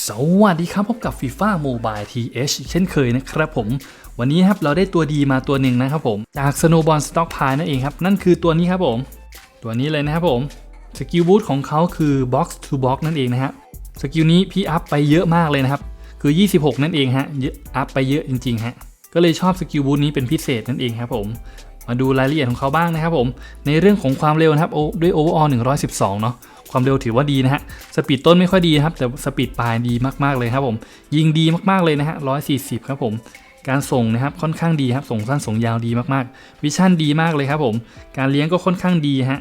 สวัสดีครับพบกับฟีฟ่าโมบายทีเเช่นเคยนะครับผม วันนี้ครับเราได้ตัวดีมาตัวหนึ่งนะครับผม จาก Snowball Stock Pile นั่นเองครับ นั่นคือตัวนี้ครับผม ตัวนี้เลยนะครับผมสกิลบูทของเขาคือ Box to Box นั่นเองนะฮะสกิลนี้พี่อัพไปเยอะมากเลยนะครับ คือ 26 นั่นเองฮะเยอะอัพไปเยอะจริงๆฮะก็เลยชอบสกิลบูทนี้เป็นพิเศษนั่นเองครับผมมาดูรายละเอียดของเขาบ้างนะครับผมในเรื่องของความเร็วนะครับโอ้ด้วย overall 112 เนาะ ความเร็วถือว่าดีนะฮะ สปีดต้นไม่ค่อยดีครับ แต่สปีดปลายดีมากๆเลยครับผม ยิงดีมากๆเลยนะฮะ140ครับผม การส่งนะครับค่อนข้างดีครับ ส่งสั้นส่งยาวดีมากๆ วิชั่นดีมากเลยครับผม การเลี้ยงก็ค่อนข้างดีฮะ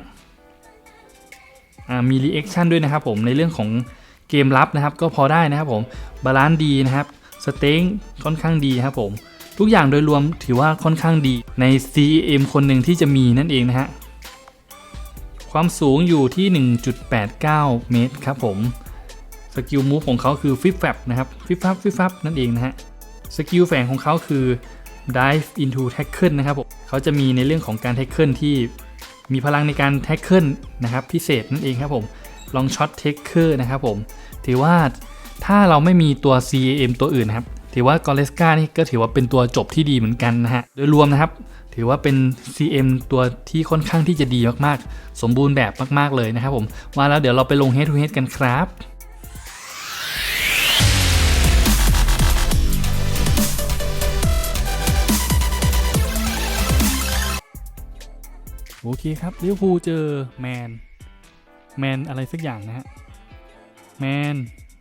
มีรีแอคชั่นด้วยนะครับผมในเรื่องของเกมรับนะครับก็พอได้นะครับผมบาลานซ์ดีนะครับสเต็งค่อนข้างดีครับผม ทุกอย่างโดยรวมถือว่าค่อนข้างดีใน CEM คนหนึ่งที่จะมีนั่นเองนะฮะ ความสูงอยู่ที่ 1.89 เมตรครับผม สกิลมูฟของเขาคือฟิปแฟบนะครับ ฟิปฟับฟิปฟับนั่นเองนะฮะ สกิลแฝงของเขาคือ dive into tackle นะครับผมเขาจะมีในเรื่องของการ tackle ที่มีพลังในการ tackle นะครับพิเศษนั่นเองครับผม ลองช็อต taker นะครับผม ถือว่าถ้าเราไม่มีตัว CAM ตัวอื่นนะครับ ถือว่ากอเลสกานี่ก็ถือว่าเป็นตัวจบที่ดีเหมือนกันนะฮะ โดยรวมนะครับ ถือว่าเป็น CM ตัวที่ค่อนข้างที่จะดีมากๆ สมบูรณ์แบบมากๆเลยนะครับผมมาแล้วเดี๋ยวเราไปลง head to head กันครับโอเคครับลิเวอร์พูลเจอแมน แมนอะไรสักอย่างนะฮะ แมน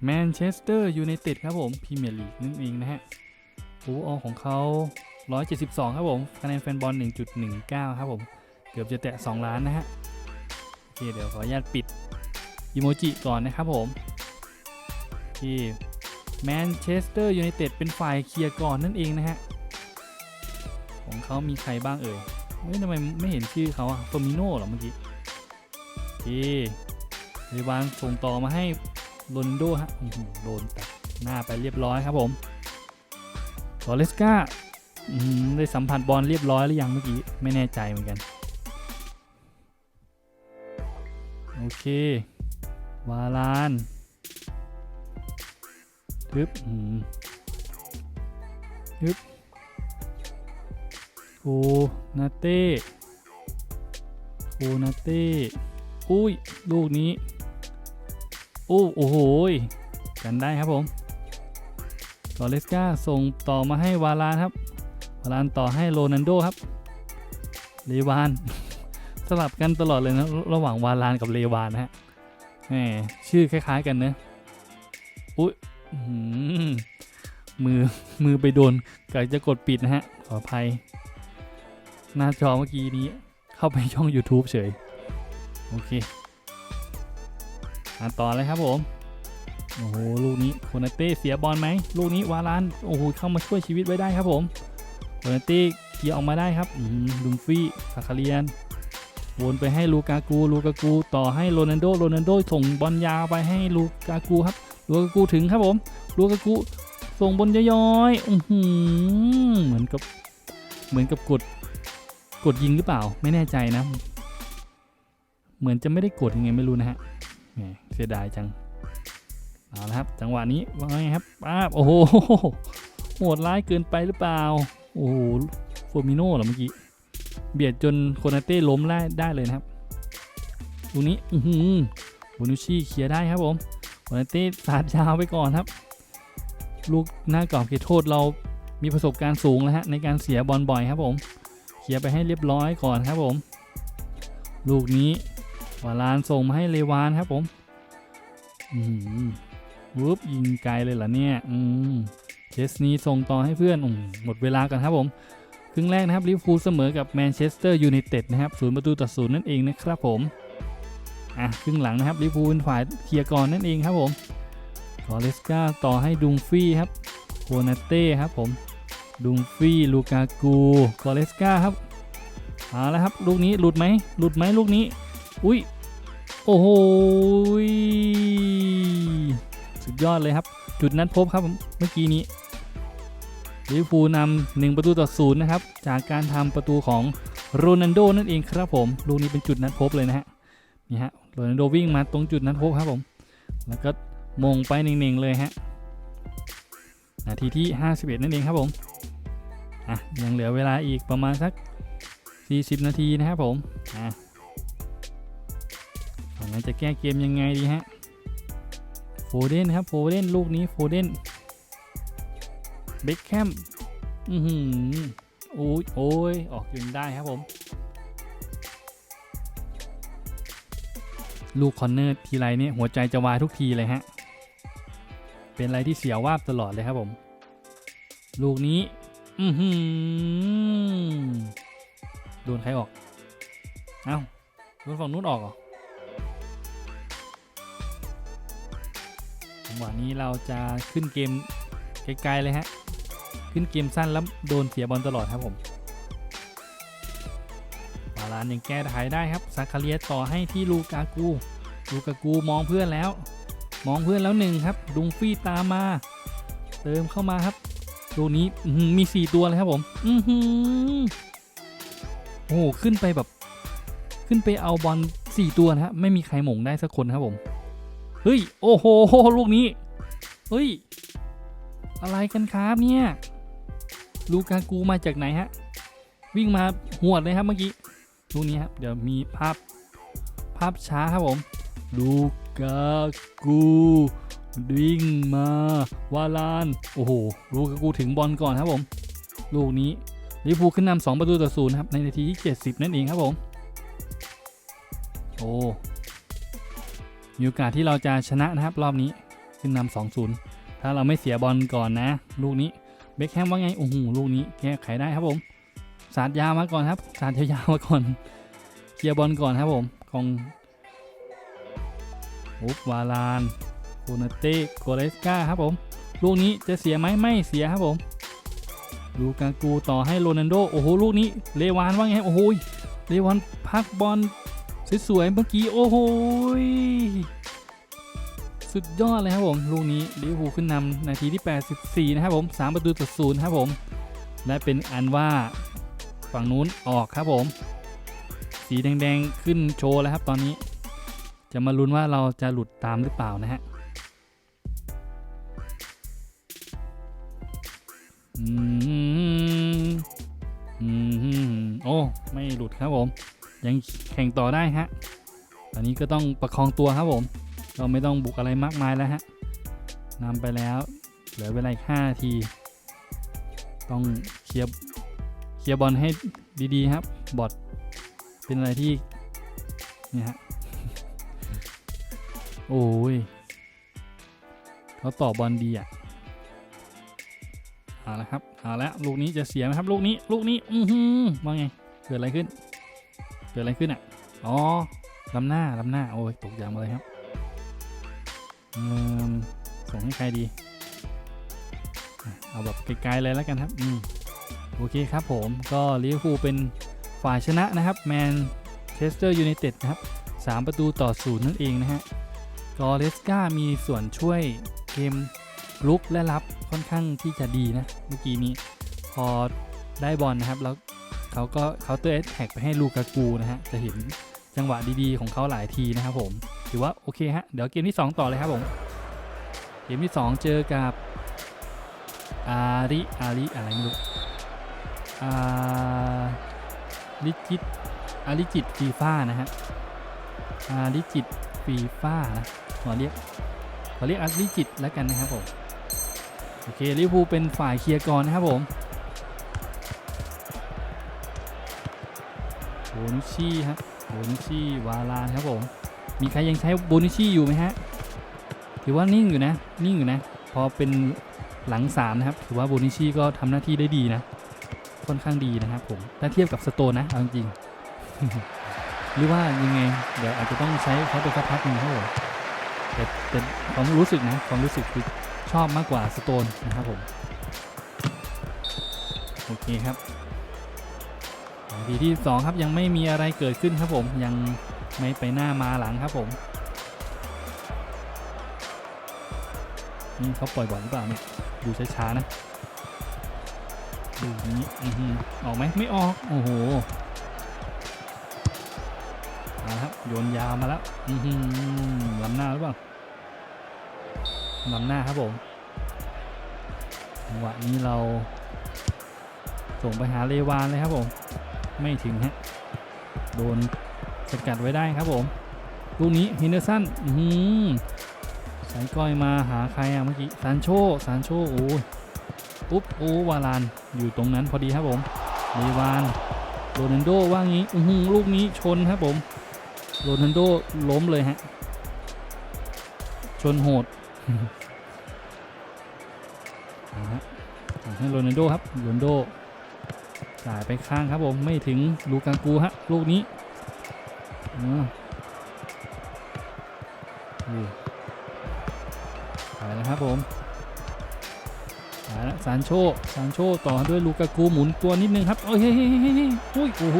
แมนเชสเตอร์ยูไนเต็ดครับผมพรีเมียร์ลีกนั่นเองนะฮะโอ้ออของเขา 172 ครับผมคะแนนแฟนบอล 1.19 ครับผม เกือบจะแตะ 2 ล้านนะฮะ โอเค เดี๋ยวขออนุญาตปิดอีโมจิก่อนนะครับผมที่แมนเชสเตอร์ยูไนเต็ดเป็นฝ่ายเคลียร์ก่อนนั่นเองนะฮะ ของเขามีใครบ้างเอ่ยเฮ้ยทำไมไม่เห็นชื่อเขาอะเฟอร์มิโน่หรอเมื่อกี้โอเคเรวานส่งต่อมาให้โรนโดฮะอื้อหือโดนตัดหน้าไปเรียบร้อยครับผมตอเลสกา ได้สัมผัสบอลเรียบร้อยหรือยังเมื่อกี้ ไม่แน่ใจเหมือนกัน โอเค วาลานทึบอืมทึบโอนาเต้โอนาเต้อุ้ย ลูกนี้โอ้โอ้โหยกันได้ครับผมตอเลสกาส่งต่อมาให้วาลานครับ วาลานต่อให้โรนันโดครับ เลวาน สลับกันตลอดเลยนะ ระหว่างวาลานกับเลวานนะฮะแหมชื่อคล้าย ๆ กันเนะอุ้ยมือมือไปโดนกะจะกดปิดนะฮะ ขออภัย หน้าจอเมื่อกี้นี้ เข้าไปช่อง YouTube เฉย โอเคอะต่อเลยครับผม โอ้โห ลูกนี้โคนาเต้เสียบอลไหม ลูกนี้วาลาน โอ้โห เข้ามาช่วยชีวิตไว้ได้ครับผม โคนาเต้เคลียร์ออกมาได้ครับลุมฟี่ซาคาเรียนวนไปให้ลูกากูลูกากูต่อให้โรนันโดโรนันโดส่งบอลยาวไปให้ลูกากูครับลูกากูถึงครับผมลูกากูส่งบอลย้อยๆอือหือเหมือนกับเหมือนกับกดกดยิงหรือเปล่าไม่แน่ใจนะ เหมือนจะไม่ได้กดยังไงไม่รู้นะฮะเสียดายจังเอาละครับ จังหวะนี้ว่าไงครับป้าบโอ้โหโหดร้ายเกินไปหรือเปล่า โอ้โหโฟมิโน่เหรอเมื่อกี้ เบียดจนโคนาเต้ล้มได้ได้เลยนะครับตรงนี้ อือหือบูนุชิเคลียร์ได้ครับผมโคนาเต้สาดยาวไปก่อนครับ ลูกหน้ากรอบเขตโทษเรามีประสบการณ์สูงแล้วฮะในการเสียบอลบ่อยครับผม เคลียร์ไปให้เรียบร้อยก่อนครับผม ลูกนี้วาลานส่งมาให้เลวานครับผม อืมวุบยิงไกลเลยเหรอเนี่ย อืม เคสนี้ส่งต่อให้เพื่อนอมหมดเวลากันครับผม ครึ่งแรกนะครับลิเวอร์พูลเสมอกับแมนเชสเตอร์ยูไนเต็ดนะครับศูนย์ประตูต่อศูนย์นั่นเองนะครับผมอะครึ่งหลังนะครับลิเวอร์พูลฝ่ายเคลียร์ก่อนนั่นเองครับผมกอเลสกาต่อให้ดุงฟี่ครับโคนาเต้ครับผมดุงฟี่ลูกากูกอเลสกาครับเอาแล้วครับลูกนี้หลุดไหมหลุดไหมลูกนี้ อุ้ยโอ้โหยสุดยอดเลยครับ จุดนัดพบครับเมื่อกี้นี้ลิเวอร์พูลนำหนึ่งประตูต่อศูนย์นะครับ จากการทำประตูของโรนันโดนั่นเองครับผมลูกนี้เป็นจุดนัดพบเลยนะฮะนี่ฮะโรนันโดวิ่งมาตรงจุดนัดพบครับผม แล้วก็มงไปหนึ่งๆเลยฮะนาทีที่ 51 นั่นเองครับผมอะยังเหลือเวลาอีกประมาณสัก 40 นาทีนะครับผมอะฝั่งนั้นจะแก้เกมยังไงดีฮะ โฟเดนครับโฟเดนลูกนี้โฟเดนเบคแคมอือหือโอ้ยโอ้ยออกยิงได้ครับผม ลูกคอนเนอร์ทีไรเนี่ยหัวใจจะวายทุกทีเลยฮะ เป็นอะไรที่เสียวาบตลอดเลยครับผม ลูกนี้ อือหือโดนใครออก เอ้าโดนฝั่งนู้นออกเหรอ หวะนี้เราจะขึ้นเกมไกลๆเลยฮะ ขึ้นเกมสั้นแล้วโดนเสียบอลตลอดครับผมบาลานยังแก้ไขได้ครับซาคาเลียต่อให้ที่ลูกากู ลูกากูมองเพื่อนแล้ว มองเพื่อนแล้วหนึ่งครับ ดุงฟี่ตามมา เติมเข้ามาครับตัวนี้อื้อหือมี4ตัวเลยครับผม อือหือโอ้ขึ้นไปแบบ ขึ้นไปเอาบอล4ตัวนะฮะ ไม่มีใครหม่งได้สักคนครับผม เฮ้ย โอ้โห ลูกนี้ เฮ้ย อะไรกันครับเนี่ย ลูกากูมาจากไหนฮะ วิ่งมาหวดเลยครับเมื่อกี้ ลูกนี้ครับ เดี๋ยวมีภาพ ภาพช้าครับผม ลูกากูวิ่งมาวาลาน โอ้โห ลูกากูถึงบอลก่อนครับผม ลูกนี้ลิเวอร์พูขึ้นนำสองประตูต่อศูนย์ครับ ในนาทีที่ 70 นั่นเองครับผม โอ้ มีโอกาสที่เราจะชนะนะครับรอบนี้ขึ้นนำสองศูนย์ถ้าเราไม่เสียบอลก่อนนะ ลูกนี้เบคแฮมว่าไงโอ้โหลูกนี้แก้ไขได้ครับผมสาดยาวมาก่อนครับสาดยาวๆมาก่อนเคลียร์บอลก่อนครับผมของอุบวาลานโคนาเต้โกเรสกาครับผมลูกนี้จะเสียไหมไม่เสียครับผมลูกากูต่อให้โรนัลโดโอ้โหลูกนี้เลวานว่าไงโอ้โหเลวานพักบอล สวยๆเมื่อกี้ โอ้โหสุดยอดเลยครับผมลูกนี้ลิเวอร์พูลขึ้นนำนาทีที่ 84 นะครับผม 3 ประตูต่อศูนย์ครับผม และเป็นอันว่าฝั่งนู้นออกครับผม สีแดงๆขึ้นโชว์แล้วครับตอนนี้ จะมาลุ้นว่าเราจะหลุดตามหรือเปล่านะฮะอืมอืมโอ้ ไม่หลุดครับผม ยังแข่งต่อได้ฮะตอนนี้ก็ต้องประคองตัวครับผมก็ไม่ต้องบุกอะไรมากมายแล้วฮะนำไปแล้ว เหลือเวลาอีก5นาที ต้องเคลียร์เคลียร์บอลให้ดีๆครับ บอทเป็นอะไรที่นี่ฮะโอ้ยเขาต่อบอลดีอะเอาละครับเอาละลูกนี้จะเสียไหมครับ ลูกนี้ ลูกนี้ อือหือว่าไง เกิดอะไรขึ้น เกิดอะไรขึ้นอะ อ๋อลำหน้าลำหน้า โอ้ย ตกยางมาเลยครับ อืม ส่งให้ใครดี เอาแบบไกลๆเลยแล้วกันครับ อืม โอเคครับผม ก็ลิเวอร์พูลเป็นฝ่ายชนะนะครับ แมนเชสเตอร์ยูไนเต็ดนะครับ 3 ประตูต่อศูนย์นั่นเองนะฮะ กอเรสกามีส่วนช่วยเกมลุกและรับค่อนข้างที่จะดีนะ เมื่อกี้นี้ พอได้บอลนะครับ แล้ว เขาก็เคาน์เตอร์แท็กไปให้ลูกากูนะฮะ จะเห็นจังหวะดีๆ ของเขาหลายทีนะครับผม ถือว่าโอเคฮะ เดี๋ยวเกมที่ 2 ต่อเลยครับผม เกมที่ 2 เจอกับอาริอาริอะไรไม่รู้อาริจิตอาริจิตฟีฟ่านะฮะอาริจิตฟีฟ่านะขอเรียกขอเรียกอาริจิตแล้วกันนะครับผม โอเคลิเวอร์พูลเป็นฝ่ายเคลียร์ก่อนนะครับผม บนุชชี่ฮะโบนุชชี่วาลานครับผม มีใครยังใช้โบนุชชี่อยู่ไหมฮะถือว่านิ่งอยู่นะ นิ่งอยู่นะ พอเป็นหลัง 3 นะครับ ถือว่าโบนิชี่ก็ทำหน้าที่ได้ดีนะ ค่อนข้างดีนะครับผม ถ้าเทียบกับสโตนนะ เอาจริงหรือว่ายังไง เดี๋ยวอาจจะต้องใช้เขาไปสักพักหนึ่งครับผมแต่แต่ความรู้สึกนะ ความรู้สึกคือชอบมากกว่าสโตนนะครับผม โอเคครับ ทีที่ 2 ครับยังไม่มีอะไรเกิดขึ้นครับผมยังไม่ไปหน้ามาหลังครับผมนี่เขาปล่อยบอลหรือเปล่าเนี่ยดูช้าๆนะดูนี้อือหือออกไหมไม่ออกโอ้โหมาแล้วครับโยนยาวมาแล้วอือหือลำหน้าหรือเปล่านำหน้าครับผมจังหวะนี้เราส่งไปหาเลวานเลยครับผม ไม่ถึงฮะ โดนสกัดไว้ได้ครับผมลูกนี้ฮินเดอร์สันอื้อหือสายก้อยมาหาใครอะเมื่อกี้ซานโชซานโชโอ้ยปุ๊บโอ้วาลานอยู่ตรงนั้นพอดีครับผมเลวานโรนัลโดว่างี้อื้อลูกนี้ชนครับผมโรนัลโดล้มเลยฮะ ชนโหดเอาฮะให้โรนัลโดครับโรนัลโด จ่ายไปข้างครับผมไม่ถึงลูกากูฮะลูกนี้อ่านี่ไปแล้วครับผมไปแล้วซานโชซานโชต่อด้วยลูกากูหมุนตัวนิดนึงครับโอ้ยเฮ้ยเฮ้ยเฮ้ยโอ้ยโอ้โห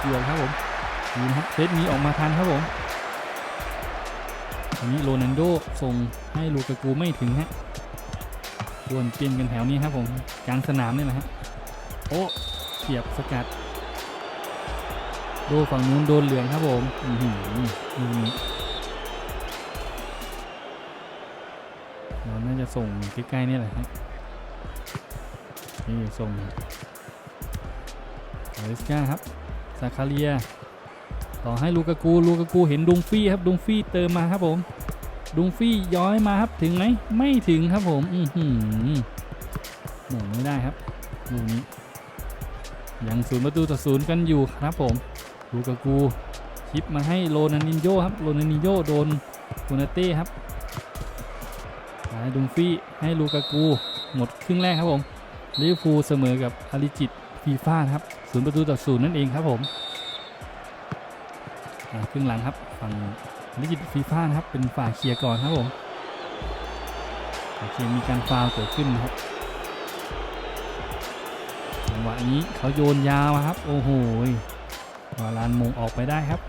เกือบครับผมยืนครับเซตนี้ออกมาทันครับผมทีนี้โรนัลโดส่งให้ลูกากูไม่ถึงฮะดวลเปลี่ยนกันแถวนี้ครับผมกลางสนามนี่แหละฮะโอ้ เสียบสกัดดนฝั่งนู้นโดนเหลืองครับผมอือหือลูกนี้เราน่าจะส่งใกล้ๆนี่แหละฮะนี่ส่งอลิสกาครับซาคาเรีย ต่อให้ลูกากูลูกากูเห็นดุงฟี่ครับดุงฟี่เติมมาครับผมดุงฟี่ย้อยมาครับถึงไหมไม่ถึงครับผม อือหือหม่งไม่ได้ครับลูกนี้ ยังศูนย์ประตูต่อศูนย์กันอยู่ครับผมลูกากูชิปมาให้โรนันนินโยครับโรนันนินโยโดนกูนาเต้ครับดุงฟี่ให้ลูกากูหมดครึ่งแรกครับผมลิเวอร์พูลเสมอกับอาริจิตฟีฟ่าครับศูนย์ประตูต่อศูนย์นั่นเองครับผมครึ่งหลังครับฝั่งอาริจิตฟีฟ่านะครับเป็นฝ่ายเคลียร์ก่อนครับผมโอเคมีการฟาวล์เกิดขึ้นครับ หวะนี้เขาโยนยาวครับ โอ้โหวาลานมงออกไปได้ครับ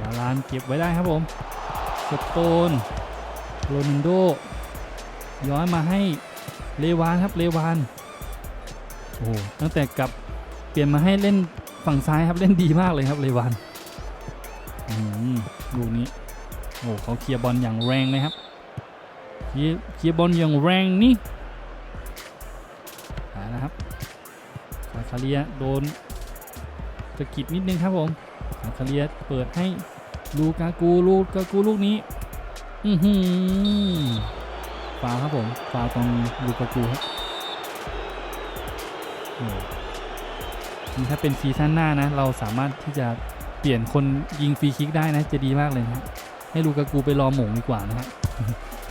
วาลานเก็บไว้ได้ครับผมสโตนโรนัลโดย้อนมาให้เลวานครับเลวานโอ้โตั้งแต่กลับเปลี่ยนมาให้เล่นฝั่งซ้ายครับเล่นดีมากเลยครับเลวานอืมลูกนี้โอ้เขาเคลียร์บอลอย่างแรงเลยครับเคลียร์เคลียร์บอลอย่างแรงนี่าคาเรียโดนสะกิดนิดนึงครับผมคาคาเรียเปิดให้ลูกากูลูกากูลูกนี้ อือหือฟาครับผมฟาตรงลูกากูครับนี่ถ้าเป็นซีซั่นหน้านะ เราสามารถที่จะเปลี่ยนคนยิงฟรีคิกได้นะ จะดีมากเลยนะให้ลูกากูไปรอหม่งดีกว่านะฮะ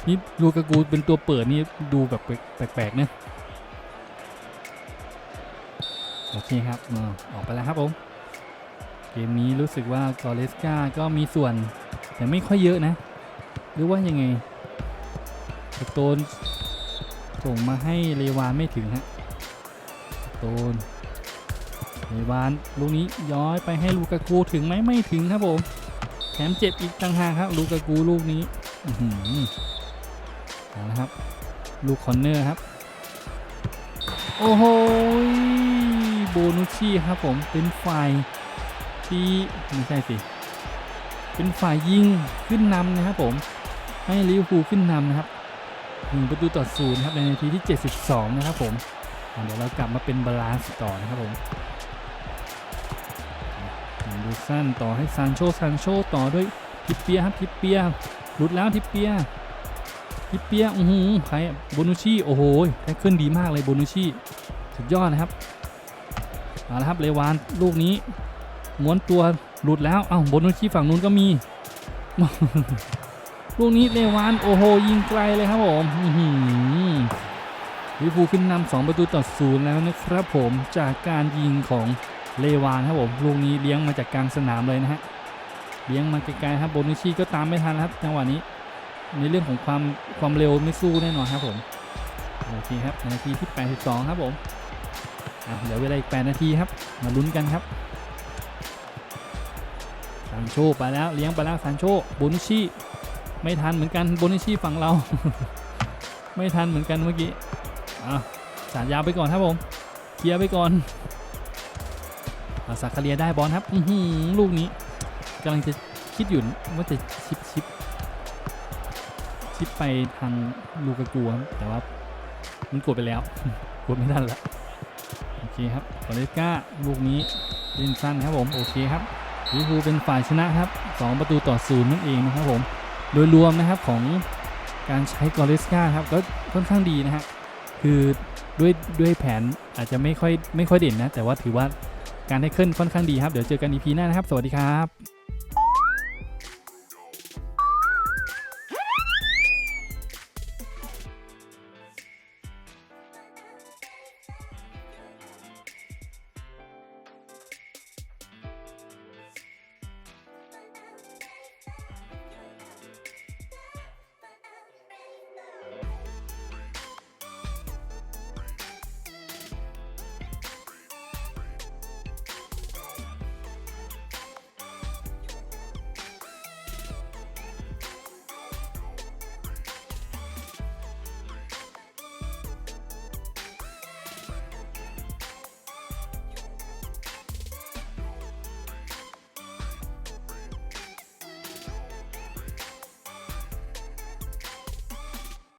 นี่ลูกากูเป็นตัวเปิดนี่ดูแบบแปลกๆนะ เคครับอออกไปแล้วครับผมเกมนี้รู้สึกว่ากอเลสกาก็มีส่วน แต่ไม่ค่อยเยอะนะ หรือว่ายังไงสโตนส่งมาให้เลวานไม่ถึงฮะสโตนเลวานลูกนี้ย้อยไปให้ลูกากูถึงไหมไม่ถึงครับผมแถมเจ็บอีกต่างหากครับ ลูกากูลูกนี้อือหือเอาละครับ ลูกคอนเนอร์ครับ โอ้โห โบนุชี่ครับผมเป็นฝ่ายที่ไม่ใช่สิ เป็นฝ่ายยิงขึ้นนำนะครับผมให้ลิเวอร์พูลขึ้นนำนะครับหนึ่งประตูต่อศูนย์ครับในนาทีที่ 72 นะครับผมเดี๋ยวเรากลับมาเป็นบาลานซ์ต่อนะครับผมดูสั้นต่อให้ซานโชซานโชต่อด้วยทิปเปียครับทิปเปียหลุดแล้วทิปเปียทิปเปียอือหือใครโบนุชี่โอ้โหแท็กเกิลดีมากเลยโบนุชชี่สุดยอดนะครับ เอาละครับเลวานลูกนี้ม้วนตัวหลุดแล้วอ้าวโบนุชชี่ฝั่งนู้นก็มี ลูกนี้เลวานโอ้โหยิงไกลเลยครับผมอื้อหือลิเวอร์พูขึ้นนำสองประตูต่อศูนย์แล้วนะครับผมจากการยิงของเลวานครับผมลูกนี้เลี้ยงมาจากกลางสนามเลยนะฮะเลี้ยงมาไกลๆครับโบนุชชี่ก็ตามไม่ทันครับจังหวะนี้ ในเรื่องของความความเร็วไม่สู้แน่นอนครับผมโอเคครับนาทีที่ 82 ครับผม เหลือเวลาอีก 8 นาทีครับ มาลุ้นกันครับซานโชไปแล้วเลี้ยงไปแล้วซานโชโบนุชชี่ไม่ทันเหมือนกันโบนิชีฝั่งเรา ไม่ทันเหมือนกันเมื่อกี้อะสารยาวไปก่อนครับผมเคลียร์ไปก่อนอาสักคาเรียได้บอลครับลูกนี้กำลังจะคิดอยู่ว่าจะชิปชิปชิปไปทางลูกากูครับแต่ว่ามันกดไปแล้วกดไม่ทันละโอ เคครับกอเลสกาลูกนี้เล่นสั้นครับผมโอเคครับลิเวอร์พูลเป็นฝ่ายชนะครับ 2 ประตูต่อศูนย์นั่นเองนะครับผมโดยรวมนะครับของการใช้กอเลสกาครับก็ค่อนข้างดีนะฮะคือด้วยด้วยแผนอาจจะไม่ค่อยไม่ค่อยเด่นนะ แต่ว่าถือว่าการให้เคลื่อนค่อนข้างดีครับ เดี๋ยวเจอกันอีพีหน้านะครับ สวัสดีครับ